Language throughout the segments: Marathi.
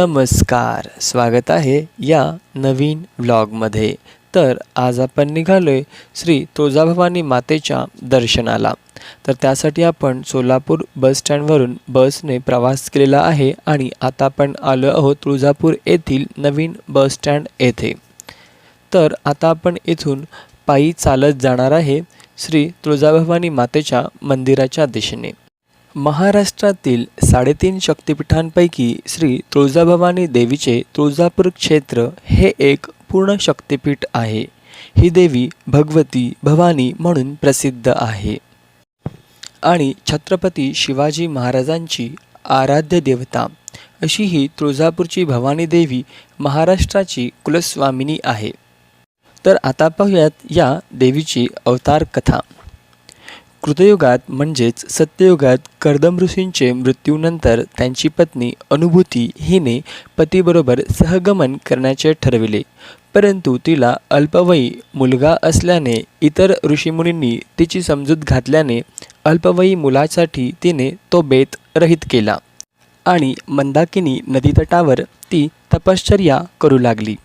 नमस्कार. स्वागत आहे या नवीन व्लॉगमध्ये. तर आज आपण निघालो आहे श्री तुळजाभवानी मातेच्या दर्शनाला. तर त्यासाठी आपण सोलापूर बस स्टँडवरून बसने प्रवास केलेला आहे आणि आता आपण आलो आहोत तुळजापूर येथील नवीन बस स्टँड येथे. तर आता आपण इथून पायी चालत जाणार आहे श्री तुळजाभवानी मातेच्या मंदिराच्या दिशेने. महाराष्ट्रातील साडेतीन शक्तिपीठांपैकी श्री तुळजाभवानी देवीचे तुळजापूर क्षेत्र हे एक पूर्ण शक्तिपीठ आहे. ही देवी भगवती भवानी म्हणून प्रसिद्ध आहे. आणि छत्रपती शिवाजी महाराजांची आराध्य देवता. अशी ही तुळजापूरची भवानी देवी महाराष्ट्राची कुलस्वामिनी आहे. तर आता पाहूयात या देवीची अवतार कथा. कृतयुगात म्हणजेच सत्ययुगात कर्दम ऋषींचे मृत्यूनंतर त्यांची पत्नी अनुभूती हिने पतीबरोबर सहगमन करण्याचे ठरविले. परंतु तिला अल्पवयी मुलगा असल्याने इतर ऋषीमुनींनी तिची समजूत घातल्याने अल्पवयी मुलासाठी तिने तो बेत रहित केला आणि मंदाकिनी नदीतटावर ती तपश्चर्या करू लागली.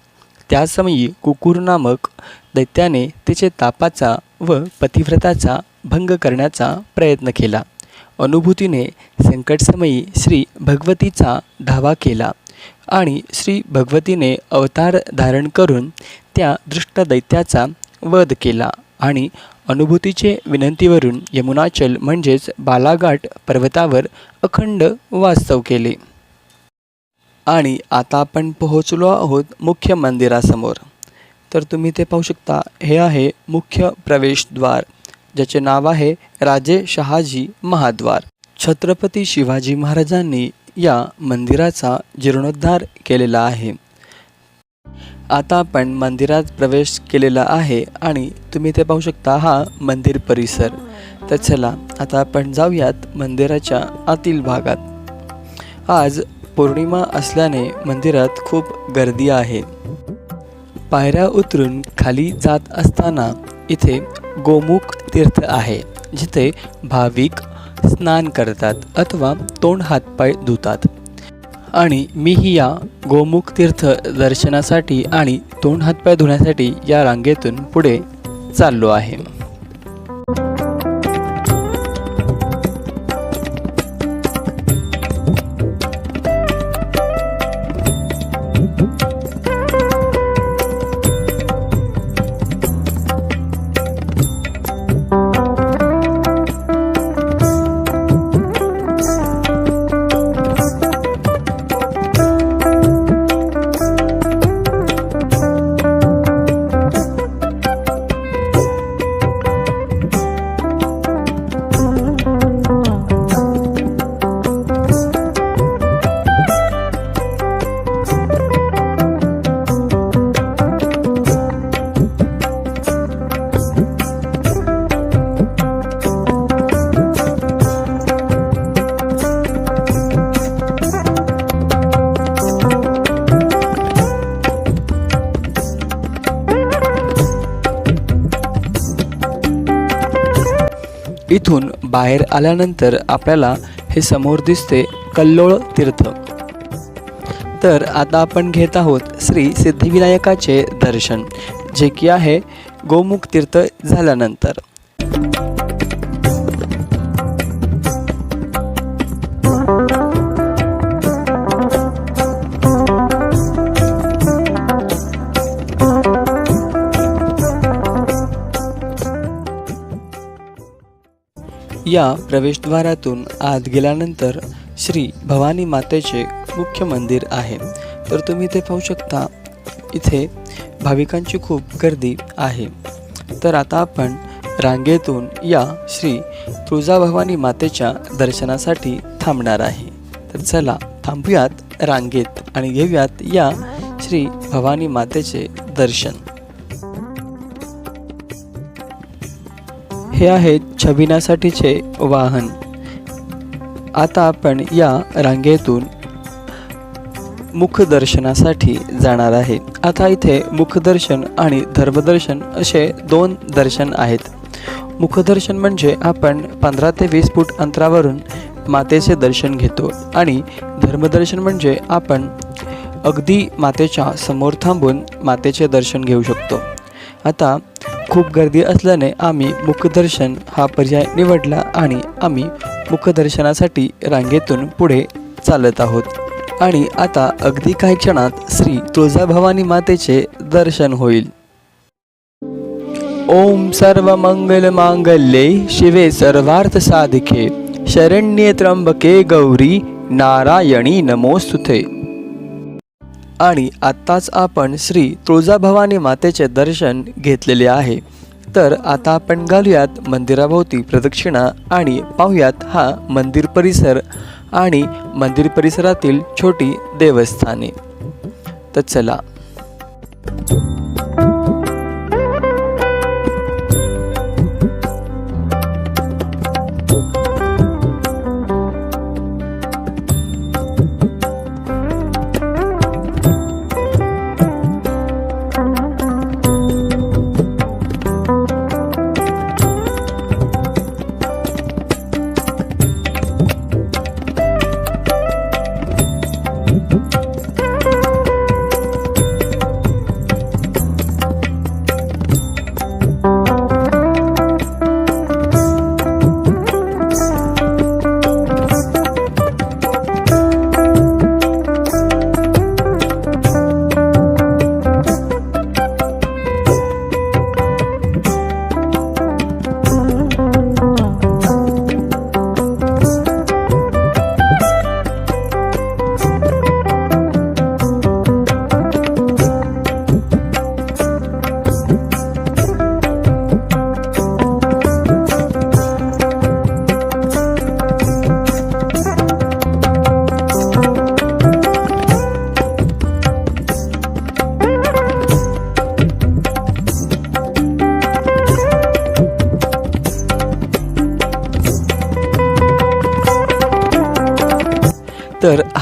त्यासमयी कुकुर नामक दैत्याने तिचे तापाचा व पतिव्रताचा भंग करण्याचा प्रयत्न केला. अनुभूतीने संकटसमयी श्री भगवतीचा धावा केला आणि श्री भगवतीने अवतार धारण करून त्या दृष्ट दैत्याचा वध केला आणि अनुभूतीचे विनंतीवरून यमुनाचल म्हणजेच बालाघाट पर्वतावर अखंड वास्तव केले. आणि आता आपण पोहोचलो आहोत मुख्य मंदिरासमोर. तर तुम्ही ते पाहू शकता हे आहे मुख्य प्रवेशद्वार. ज्याचे नाव आहे राजे शहाजी महाद्वार. छत्रपती शिवाजी महाराजांनी या मंदिराचा जीर्णोद्धार केलेला आहे. आता आपण मंदिरात प्रवेश केलेला आहे आणि तुम्ही ते पाहू शकता हा मंदिर परिसर. तर चला आता आपण जाऊयात मंदिराच्या आतील भागात. आज पौर्णिमा असल्याने मंदिरात खूप गर्दी आहे. पायऱ्या उतरून खाली जात असताना इथे गोमुख तीर्थ आहे जिथे भाविक स्नान करतात अथवा तोंड हातपाय धुतात. आणि मीही या गोमुख तीर्थ दर्शनासाठी आणि तोंड हातपाय धुण्यासाठी या रांगेतून पुढे चाललो आहे. इथून बाहेर आल्यानंतर आपल्याला हे समोर दिसते कल्लोळ तीर्थ. तर आता आपण घेत आहोत श्री सिद्धिविनायकाचे दर्शन जे की आहे गोमुख तीर्थ झाल्यानंतर. या प्रवेशद्वारातून आत गेल्यानंतर श्री भवानी मातेचे मुख्य मंदिर आहे. तर तुम्ही ते पाहू शकता इथे भाविकांची खूप गर्दी आहे. तर आता आपण रांगेतून या श्री तुळजाभवानी मातेच्या दर्शनासाठी थांबणार आहे. तर चला थांबूयात रांगेत आणि घेऊयात या श्री भवानी मातेचे दर्शन. हे आहेत छबिनासाठीचे वाहन. आता आपण या रांगेतून मुखदर्शनासाठी जाणार आहे. आता इथे मुखदर्शन आणि धर्मदर्शन असे दोन दर्शन आहेत. मुखदर्शन म्हणजे आपण पंधरा ते वीस फूट अंतरावरून मातेचे दर्शन घेतो आणि धर्मदर्शन म्हणजे आपण अगदी मातेच्या समोर थांबून मातेचे दर्शन घेऊ शकतो. आता खूप गर्दी असल्याने आम्ही मुखदर्शन हा पर्याय निवडला आणि आम्ही मुखदर्शनासाठी रांगेतून पुढे चालत आहोत. आणि आता अगदी काही क्षणात श्री तुळजाभवानी मातेचे दर्शन होईल. ओम सर्व मंगल मांगल्ये शिवे सर्वार्थ साधिके. शरण्ये त्र्यंबके गौरी. नारायणी नमोस्तुते. आणि आत्ताच आपण श्री तुळजाभवानी मातेचे दर्शन घेतलेले आहे. तर आता आपण घालूयात मंदिराभोवती प्रदक्षिणा आणि पाहूयात हा मंदिर परिसर आणि मंदिर परिसरातील छोटी देवस्थाने. तर चला.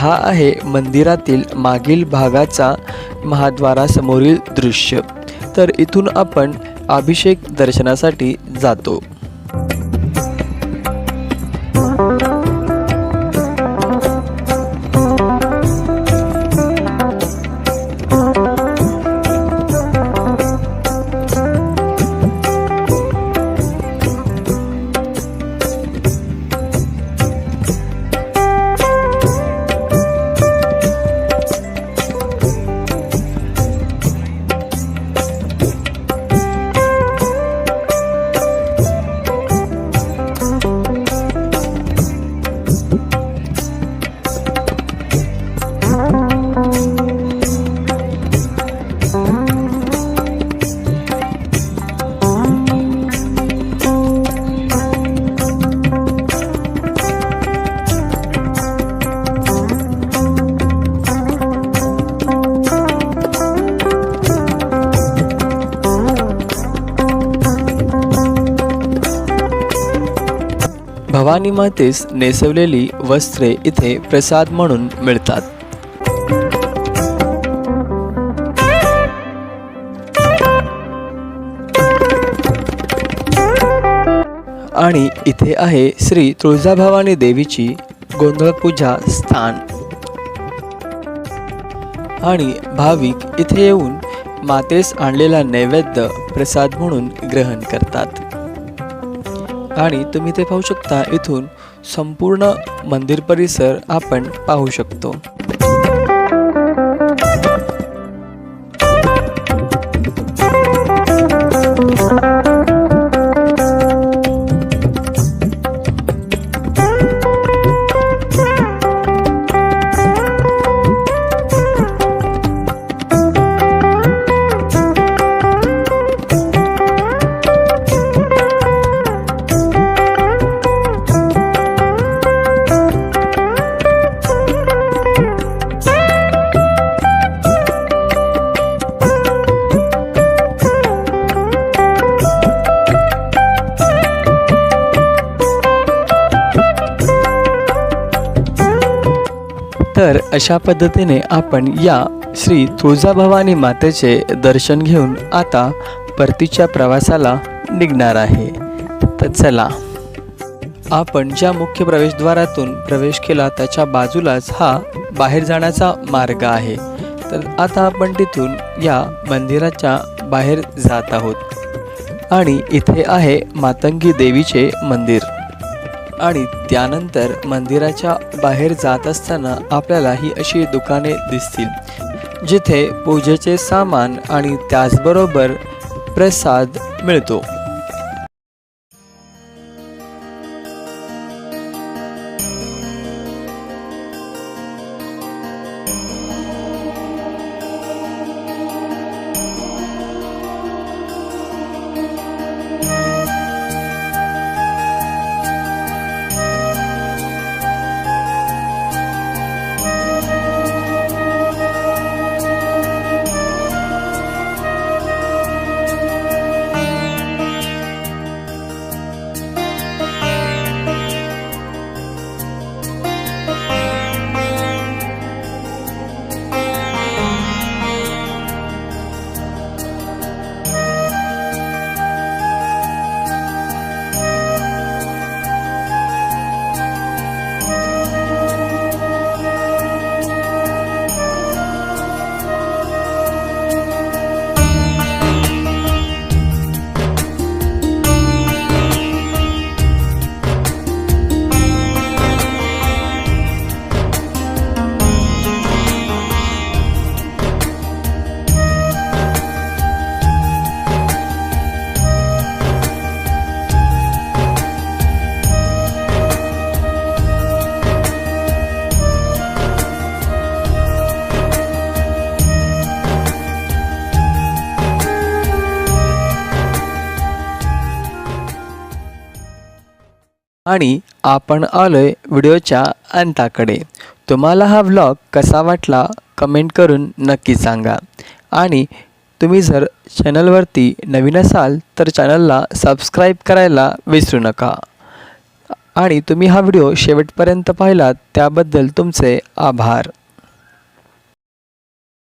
हा आहे मंदिरातील मागील भागाचा महाद्वारासमोरील दृश्य. तर इथून आपण अभिषेक दर्शनासाठी जातो. भवानी मातेस नेसवलेली वस्त्रे इथे प्रसाद म्हणून मिळतात. आणि इथे आहे श्री तुळजाभवानी देवीची गोंधळ पूजा स्थान. आणि भाविक इथे येऊन मातेस आणलेला नैवेद्य प्रसाद म्हणून ग्रहण करतात. आणि तुम्ही ते पाहू शकता इथून संपूर्ण मंदिर परिसर आपण पाहू शकतो. तर अशा पद्धतीने आपण या श्री तुळजाभवानी मातेचे दर्शन घेऊन आता परतीच्या प्रवासाला निघणार आहे. तर चला. आपण ज्या मुख्य प्रवेशद्वारातून प्रवेश केला त्याच्या बाजूलाच हा बाहेर जाण्याचा मार्ग आहे. तर आता आपण तिथून या मंदिराच्या बाहेर जात आहोत. आणि इथे आहे मातंगी देवीचे मंदिर. आणि त्यानंतर मंदिराच्या बाहेर जात असताना आपल्याला ही अशी दुकाने दिसतील जिथे पूजेचे सामान आणि त्याचबरोबर प्रसाद मिळतो. आणि आपण आलोय व्हिडिओच्या अंताकडे. तुम्हाला हा व्लॉग कसा वाटला कमेंट करून नक्की सांगा. आणि तुम्ही जर चॅनलवरती नवीन असाल तर चॅनलला सबस्क्राईब करायला विसरू नका. आणि तुम्ही हा व्हिडिओ शेवटपर्यंत पाहिलात त्याबद्दल तुमचे आभार.